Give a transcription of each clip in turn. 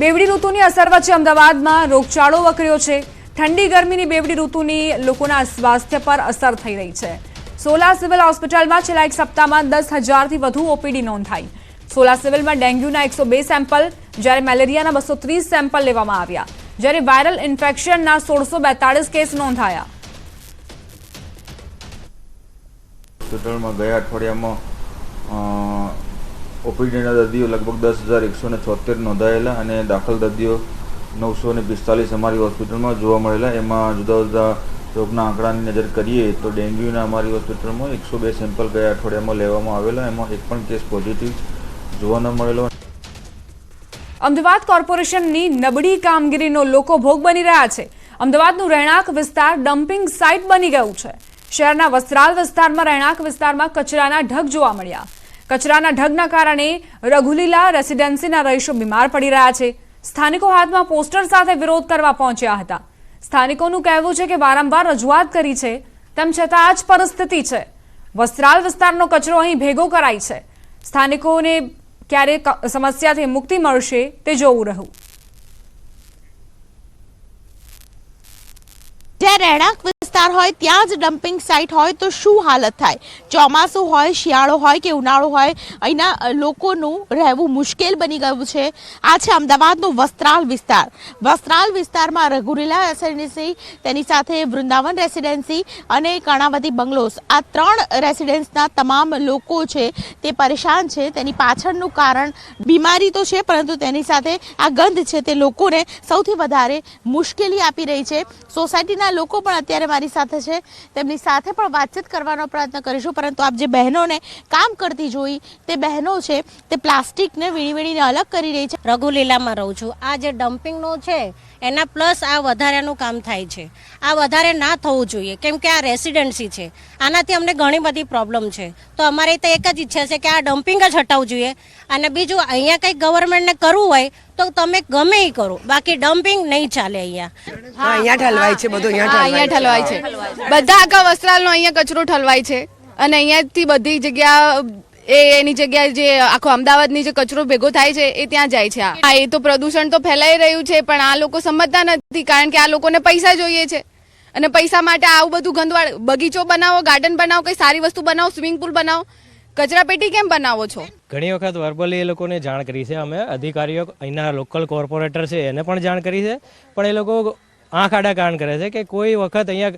બેવડી ઋતુની અસર વચ્ચે અમદાવાદમાં રોગચાળો વકર્યો છે. ઠંડી ગરમીની બેવડી ઋતુની લોકોના સ્વાસ્થ્ય પર અસર થઈ રહી છે. સોલા સિવિલ હોસ્પિટલમાં છેલ્લા એક સપ્તાહમાં દસ હજારથી વધુ ઓપીડી નોંધાઈ. સોલા સિવિલમાં ડેન્ગ્યુના એકસો બે સેમ્પલ, જ્યારે મેલેરિયાના બસો ત્રીસ સેમ્પલ લેવામાં આવ્યા, જ્યારે વાયરલ ઇન્ફેક્શનના સોળસો બેતાળીસ કેસ નોંધાયા. હોસ્પિટલમાં ગયા અઠવાડિયામાં ઓપીડીના દર્દીઓ લગભગ દસ હજાર એકસો ને છોતેર નોંધાયેલા અને દાખલ દર્દીઓ નવસો ને પિસ્તાલીસ અમારી હોસ્પિટલમાં જોવા મળેલા. એમાં જુદા જુદા રોગના આંકડાની નજર કરીએ તો ડેન્ગ્યુના અમારી હોસ્પિટલમાં એકસો બે સેમ્પલ ગયા અઠવાડિયામાં લેવામાં આવેલા. એમાં એક પણ કેસ પોઝિટિવ જોવા ન મળેલો. અમદાવાદ કોર્પોરેશનની નબળી કામગીરીનો લોકો ભોગ બની રહ્યા છે. અમદાવાદનું રહેણાંક વિસ્તાર ડમ્પિંગ સાઇટ બની ગયું છે. શહેરના વસ્ત્રાલ વિસ્તારમાં રહેણાંક વિસ્તારમાં કચરાના ઢગ જોવા મળ્યા. કચરાના ઢગના કારણે રઘુલીલા રેસિડેન્સીના રહીશો બીમાર પડી રહ્યા છે. સ્થાનિકો હાથમાં પોસ્ટર સાથે વિરોધ કરવા પહોંચ્યા હતા. સ્થાનિકોનું કહેવું છે કે વારંવાર રજૂઆત કરી છે, તેમ છતાં આ જ પરિસ્થિતિ છે. વસ્ત્રાલ વિસ્તારનો કચરો અહીં ભેગો કરાય છે. સ્થાનિકોને ક્યારે સમસ્યાથી મુક્તિ મળશે તે જોવું રહ્યું. વિસ્તાર હોય ત્યાં જ ડમ્પિંગ સાઇટ હોય તો શું હાલત થાય? ચોમાસું હોય, શિયાળો હોય કે ઉનાળો હોય, અહીંના લોકોનું રહેવું મુશ્કેલ બની ગયું છે. આ છે અમદાવાદનો વસ્ત્રાલ વિસ્તાર. વસ્ત્રાલ વિસ્તારમાં રઘુરીલા રેસિડેન્સી તેની સાથે વૃંદાવન રેસિડેન્સી અને કર્ણાવતી બંગલોસ આ ત્રણ રેસિડેન્સના તમામ લોકો છે તે પરેશાન છે. તેની પાછળનું કારણ બીમારી તો છે, પરંતુ તેની સાથે આ ગંધ છે તે લોકોને સૌથી વધારે મુશ્કેલી આપી રહી છે. સોસાયટીના લોકો પણ અત્યારે મારી સાથે છે. તેમની સાથે પણ વાતચીત કરવાનો પ્રયત્ન કરીશું. પરંતુ આપ જે બહેનોને કામ કરતી જોઈ, તે બહેનો છે, તે પ્લાસ્ટિકને વીણી વીણીને અલગ કરી રહી છે. રઘુલીલામાં રહું છું. આ જે ડમ્પિંગનો છે, એના પ્લસ આ વધારાનું કામ થાય છે. આ વધારે ના થવું જોઈએ. કેમ કે આ રેસિડેન્સી છે. આનાથી અમને ઘણી બધી પ્રોબ્લેમ છે. તો અમારે તો એક જ ઈચ્છા છે કે આ ડમ્પિંગ જ હટાવવું જોઈએ. અને બીજું, અહીંયા કંઈક ગવર્મેન્ટને કરવું હોય તો તમે ગમે એ કરો. બાકી ડમ્પિંગ નહીં ચાલે અહીંયા. હા અહીંયા ઠલવાય છે બધું અહીંયા અહીંયા ઠલવાય છે. બધા આખા વસ્ત્રાલનો અહીંયા કચરો ઠલવાય છે. અને અહીંયાથી બધી જગ્યા એ એની જગ્યાએ જે આખો અમદાવાદની જે કચરો ભેગો થાય છે એ ત્યાં જાય છે. હા એ તો પ્રદૂષણ તો ફેલાઈ રહ્યું છે પણ આ લોકો સમજતા નથી કારણ કે આ લોકોને પૈસા જોઈએ છે. અને પૈસા માટે આવું બધું ગંદવાળ બગીચો બનાવો ગાર્ડન બનાવો કઈ સારી વસ્તુ બનાવો સ્વિમિંગ પુલ બનાવો કચરાપેટી કેમ બનાવો છો? ઘણી વખત વર્બલી એ લોકોને જાણ કરી છે. અમે અધિકારીઓ અહીંના લોકલ કોર્પોરેટર છે એને પણ જાણ કરી છે. પણ એ લોકો આંખ આડા કાન કરે છે કે કોઈ વખત અહીંયા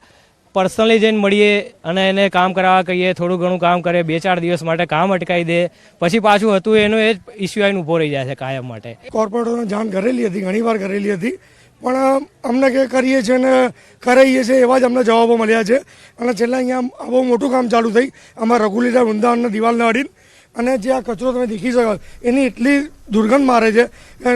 પર્સનલી જઈને મળીએ અને એને કામ કરાવવા કહીએ થોડું ઘણું કામ કરે બે ચાર દિવસ માટે કામ અટકાવી દે પછી પાછું હતું એનું એ જ ઇસ્યુ આવીને ઊભો રહી જાય છે કાયમ માટે. કોર્પોરેટરને જાણ કરેલી હતી ઘણીવાર કરેલી હતી. પણ અમને કે કરીએ છીએ ને કરાઈએ છીએ એવા જ અમને જવાબો મળ્યા છે. અને છેલ્લા અહીંયા બહુ મોટું કામ ચાલુ થઈ. અમારા રઘુલીલા વૃંદાવનના દિવાલને અડીને અને જે આ કચરો તમે દેખી શકો, એની એટલી દુર્ગંધ મારે છે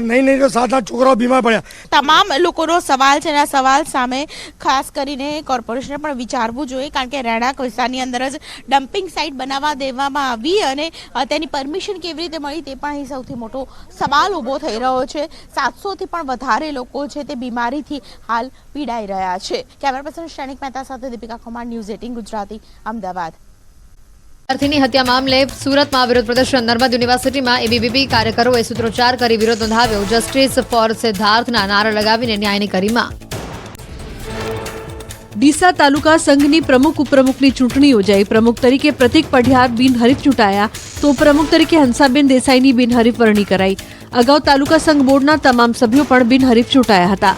નહીં નહીં તો સાત આઠ છોકરાઓ બીમાર પડ્યા. તમામ લોકોનો સવાલ છે આ સવાલ સામે ખાસ કરીને કોર્પોરેશને પણ વિચારવું જોઈએ, કારણ કે રહેણાંક વિસ્તારની અંદર જ ડમ્પિંગ સાઇટ બનાવવા દેવામાં આવી અને તેની પરમિશન કેવી રીતે મળી તે પણ અહીં સૌથી મોટો સવાલ ઊભો થઈ રહ્યો છે. સાતસોથી પણ વધારે લોકો છે તે બીમારીથી હાલ પીડાઈ રહ્યા છે. કેમેરા પર્સન શ્રેણિક મહેતા સાથે દીપિકા કુમાર ન્યૂઝ એટીન ગુજરાતી, અમદાવાદ. વિદ્યાર્થીની હત્યા મામલે સુરતમાં વિરોધ પ્રદર્શન. નર્મદ યુનિવર્સિટીમાં એબીવીપી કાર્યકરોએ સૂત્રોચ્ચાર કરી વિરોધ નોંધાવ્યો. જસ્ટિસ ફોર સિદ્ધાર્થના નારા લગાવીને ન્યાયની કરી ડીસા તાલુકા સંઘની પ્રમુખ ઉપપ્રમુખની ચૂંટણી યોજાઈ. પ્રમુખ તરીકે પ્રતિક પઢિયાર બિનહરીફ ચૂંટાયા. તો પ્રમુખ તરીકે હંસાબેન દેસાઈની બિનહરીફ વરણી કરાઈ. અગાઉ તાલુકા સંઘ બોર્ડના તમામ સભ્યો પણ બિનહરીફ ચૂંટાયા હતા.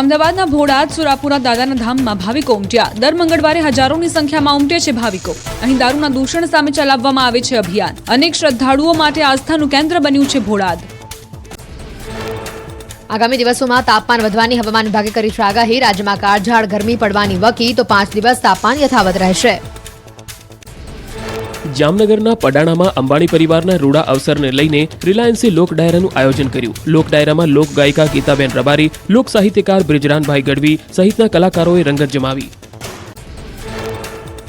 અમદાવાદના ભોડાદ સુરાપુરા દાદાના ધામમાં ભાવિકો ઉમટ્યા. દર મંગળવારે હજારોની સંખ્યામાં ઉમટે છે ભાવિકો. અહીં દારૂના દૂષણ સામે ચલાવવામાં આવે છે અભિયાન. અનેક શ્રદ્ધાળુઓ માટે આસ્થાનું કેન્દ્ર બન્યું છે ભોડાદ આગામી દિવસોમાં તાપમાન વધવાની હવામાન વિભાગે કરી છે આગાહી. રાજ્યમાં કાળઝાળ ગરમી પડવાની વકી, તો પાંચ દિવસ તાપમાન યથાવત રહેશે. જામનગરના પડાણામાં અંબાણી પરિવારના રૂડા અવસરને લઈને રિલાયન્સે લોક ડાયરાનું આયોજન કર્યું. લોક ડાયરામાં લોક ગાયિકા ગીતાબેન રબારી, લોક સાહિત્યકાર બ્રિજરાનભાઈ ગઢવી સહિતના કલાકારોએ રંગત જમાવી.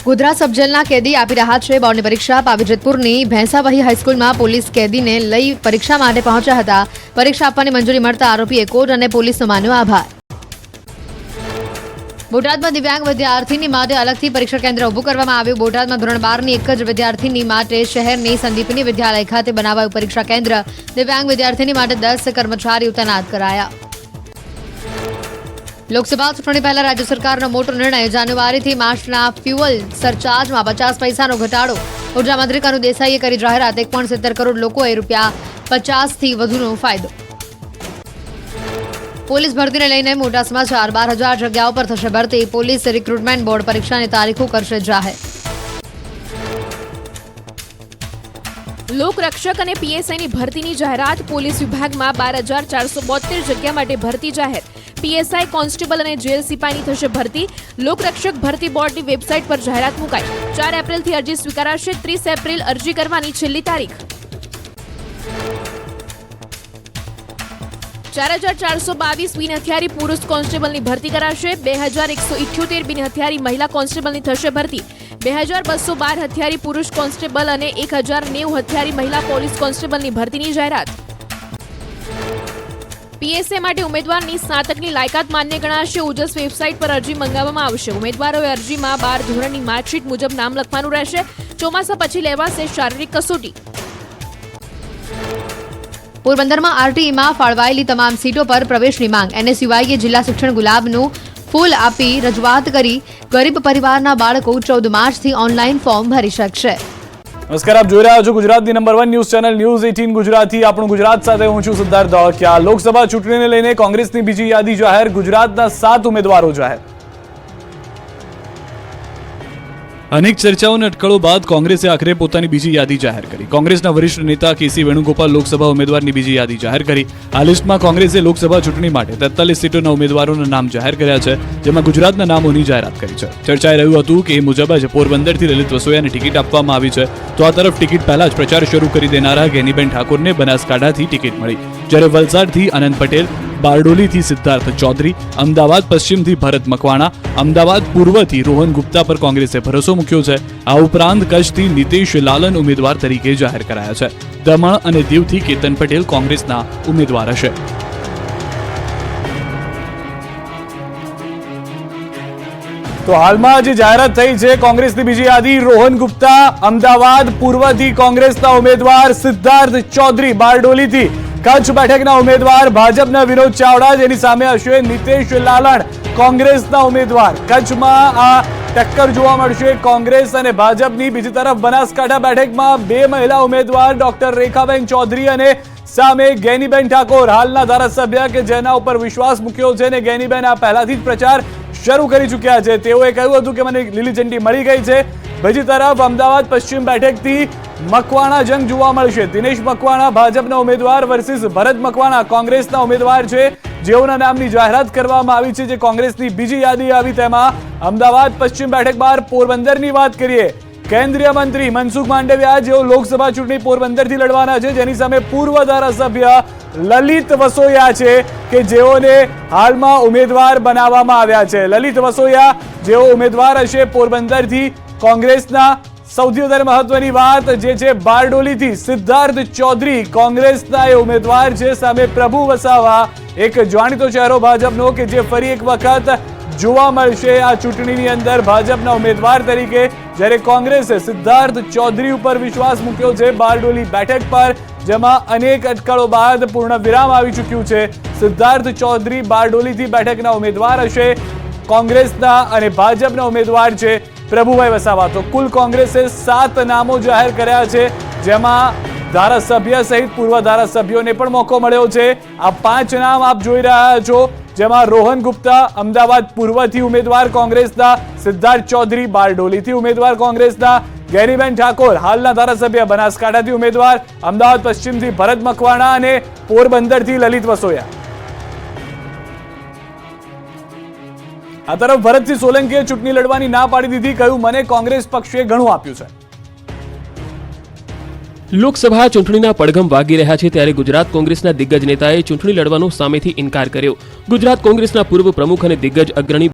ગોધરા સબજેલના કેદી આપી રહ્યા છે બોર્ડની પરીક્ષા. પાવીજતપુરની ભેંસાવહી હાઈસ્કૂલમાં પોલીસ કેદીને લઈ પરીક્ષા માટે પહોંચ્યા હતા. પરીક્ષા આપવાની મંજૂરી મળતા આરોપીએ કોર્ટ અને પોલીસનો માન્યો આભાર. બોટાદમાં દિવ્યાંગ વિદ્યાર્થીની માટે અલગથી પરીક્ષા કેન્દ્ર ઊભું કરવામાં આવ્યું. બોટાદમાં ધોરણ બારની એક જ વિદ્યાર્થીની માટે શહેરની સંદીપની વિદ્યાલય ખાતે બનાવાયું પરીક્ષા કેન્દ્ર. દિવ્યાંગ વિદ્યાર્થીની માટે દસ કર્મચારીઓ તૈનાત કરાયા. લોકસભા ચૂંટણી પહેલા રાજ્ય સરકારનો મોટો નિર્ણય. જાન્યુઆરીથી માર્ચના ફ્યુઅલ સરચાર્જમાં પચાસ પૈસાનો ઘટાડો. ઊર્જા મંત્રી કનુ દેસાઈએ કરી જાહેરાત. એક કરોડ લોકોએ રૂપિયા પચાસથી વધુનો ફાયદો. પોલીસ ભરતીને લઈને મોટા સમાચાર. બાર હજાર જગ્યાઓ પર થશે ભરતી. પોલીસ રિક્રુટમેન્ટ બોર્ડ પરીક્ષાની તારીખો કરશે જાહેર. લોકરક્ષક અને પીએસઆઈની ભરતીની જાહેરાત પોલીસ વિભાગમાં બાર હજાર ચારસો બોતેર જગ્યા માટે ભરતી જાહેર. પીએસઆઈ કોન્સ્ટેબલ અને જેલ સિપાહીની થશે ભરતી. લોકરક્ષક ભરતી બોર્ડની વેબસાઇટ પર જાહેરાત મુકાઈ. ચાર એપ્રિલથી અરજી સ્વીકારાશે. ત્રીસ એપ્રિલ અરજી કરવાની છેલ્લી તારીખ. ચાર હજાર ચારસો બાવીસ બિન હથિયારી પુરુષ કોન્સ્ટેબલની ભરતી કરાશે. બે હજાર એકસો ઇઠ્યોતેર બિન હથિયારી મહિલા કોન્સ્ટેબલની થશે ભરતી. બે હજાર બસો બાર હથિયારી પુરુષ કોન્સ્ટેબલ અને એક હજાર નેવું હથિયારી મહિલા પોલીસ કોન્સ્ટેબલની ભરતીની જાહેરાત. પીએસએ માટે ઉમેદવારની સ્નાતકની લાયકાત માન્ય ગણાશે. ઓજસ વેબસાઇટ પર અરજી મંગાવવામાં આવશે. ઉમેદવારોએ અરજીમાં બાર ધોરણની માર્કશીટ મુજબ નામ લખવાનું રહેશે. ચોમાસા પછી લેવાશે શારીરિક કસોટી. પોરબંદરમાં આરટીઈમાં ફાળવાયેલી તમામ સીટો પર પ્રવેશની માંગ. એનએસયુઆઈએ જિલ્લા શિક્ષણ ગુલાબનું ફૂલ આપી રજૂઆત કરી. ગરીબ પરિવારના બાળકો ચૌદ માર્ચથી ઓનલાઈન ફોર્મ ભરી શકશે. નમસ્કાર, આપ જોઈ રહ્યા છો ગુજરાતની number one news channel news eighteen Gujarati. આપણું ગુજરાત સાથે હું છું સિદ્ધાર્થ ધોળકિયા લોકસભા ચૂંટણીને લઈને કોંગ્રેસની બીજી યાદી જાહેર, ગુજરાતના સાત ઉમેદવારો જાહેર. અનેક ચર્ચાઓને અટકળો બાદ કોંગ્રેસે આખરે પોતાની બીજી યાદી જાહેર કરી. કોંગ્રેસના વરિષ્ઠ નેતા કેસી વેણુગોપાલ લોકસભા ઉમેદવારની બીજી યાદી જાહેર કરી. આ લિસ્ટમાં કોંગ્રેસે લોકસભા ચૂંટણી માટે તેતાલીસ સીટોના ઉમેદવારોના નામ જાહેર કર્યા છે, જેમાં ગુજરાતના નામોની જાહેરાત કરી છે. ચર્ચાઈ રહ્યું હતું કે એ મુજબ જ પોરબંદરથી લલિત વસોયાને ટિકિટ આપવામાં આવી છે. તો આ તરફ ટિકિટ પહેલા જ પ્રચાર શરૂ કરી દેનારા ગેનીબેન ઠાકોરને બનાસકાંઠાથી ટિકિટ મળી. જ્યારે વલસાડથી આનંદ પટેલ બારડોલીથી સિદ્ધાર્થ ચૌધરી, અમદાવાદ, પશ્ચિમથી ભરત મકવાણા, અમદાવાદ પૂર્વથી રોહન ગુપ્તા પર કોંગ્રેસે ભરોસો મૂક્યો છે. આ ઉપરાંત કચ્છથી નીતિશ લાલન ઉમેદવાર તરીકે જાહેર કરાયા છે. દમણ અને દીવથી કેતન પટેલ કોંગ્રેસના ઉમેદવાર હશે. તો હાલમાં જે જાહેરાત થઈ છે, કોંગ્રેસની બીજી યાદી, રોહન ગુપ્તા, અમદાવાદ પૂર્વથી કોંગ્રેસના ઉમેદવાર સિદ્ધાર્થ ચૌધરી બારડોલીથી. કચ્છ બેઠકના ઉમેદવાર ભાજપના વિનોદ ચાવડા, જેની સામે હશે નીતેશ લાલણ, કોંગ્રેસના ઉમેદવાર. કચ્છમાં આ ટક્કર જોવા મળશે. કોંગ્રેસ અને ભાજપની બીજી તરફ બનાસકાંઠા બેઠકમાં બે મહિલા ઉમેદવાર, ડોક્ટર રેખાબેન ચૌધરી અને સામે ગેનીબેન ઠાકોર. હાલના ધારાસભ્ય કે જેના ઉપર વિશ્વાસ મૂક્યો છે ને ગેનીબેન આ પહેલાથી જ પ્રચાર શરૂ કરી ચૂક્યા છે. તેઓએ કહ્યું હતું કે મને લીલી ઝંડી મળી ગઈ છે. બીજી તરફ અમદાવાદ પશ્ચિમ બેઠકથી મકવાણા જંગ જોવા મળશે. દિનેશ મકવાણા ભાજપના ઉમેદવાર વર્સિસ ભરત મકવાણા કોંગ્રેસના ઉમેદવાર છે. જેઓના નામની જાહેરાત કરવામાં આવી છે જે કોંગ્રેસની બીજી યાદી આવી તેમાં અમદાવાદ પશ્ચિમ બેઠક બાર, પોરબંદરની વાત કરીએ. કેન્દ્રીય મંત્રી મનસુખ માંડવિયા જેઓ લોકસભા ચૂંટણી પોરબંદરથી લડવાના છે, જેની સામે પૂર્વ ધારાસભ્ય લલિત વસોયા છે કે જેઓને હાલમાં ઉમેદવાર બનાવવામાં આવ્યા છે. લલિત વસોયા જેઓ ઉમેદવાર હશે પોરબંદરથી કોંગ્રેસના સૌથી વધારે મહત્વની વાત જે છે બારડોલીથી સિદ્ધાર્થ ચૌધરી, કોંગ્રેસના એ ઉમેદવાર છે. સામે પ્રભુ વસાવા, એક જાણીતો ચહેરો ભાજપનો કે જે ફરી એક વખત જોવા મળશે આ ચૂંટણીની અંદર ભાજપના ઉમેદવાર તરીકે, જ્યારે કોંગ્રેસે સિદ્ધાર્થ ચૌધરી ઉપર વિશ્વાસ મૂક્યો છે બારડોલી બેઠક પર, જેમાં અનેક અટકળો બાદ પૂર્ણ વિરામ આવી ચૂક્યું છે. સિદ્ધાર્થ ચૌધરી બારડોલીથી બેઠકના ઉમેદવાર હશે. કોંગ્રેસના અને ભાજપના ઉમેદવાર છે. પ્રભુભાઈ વસાવા તો કુલ કોંગ્રેસે સાત નામો જાહેર કર્યા છે, જેમાં ધારાસભ્ય સહિત પૂર્વ ધારાસભ્યોને પણ મોકો મળ્યો છે. આ પાંચ નામ આપ જોઈ રહ્યા છો, જેમાં રોહન ગુપ્તા, અમદાવાદ પૂર્વથી ઉમેદવાર કોંગ્રેસના, સિદ્ધાર્થ ચૌધરી બારડોલીથી ઉમેદવાર કોંગ્રેસના, ગેરીબેન ઠાકોર, હાલના ધારાસભ્ય બનાસકાંઠાથી ઉમેદવાર, અમદાવાદ પશ્ચિમથી ભરત મકવાણા અને પોરબંદરથી લલિત વસોયા. આ તરફ ભરતસિંહ સોલંકીએ ચૂંટણી લડવાની ના પાડી દીધી, કહ્યું, મને કોંગ્રેસ પક્ષે ઘણું આપ્યું છે. લોકસભા ચૂંટણીના પડઘમ વાગી રહ્યા છે ત્યારે ગુજરાત કોંગ્રેસના દિગ્ગજ નેતાએ ચૂંટણી લડવાનો સામેથી ઇનકાર કર્યો. ગુજરાત કોંગ્રેસના પૂર્વ પ્રમુખ અને દિગ્ગજ અગ્રણી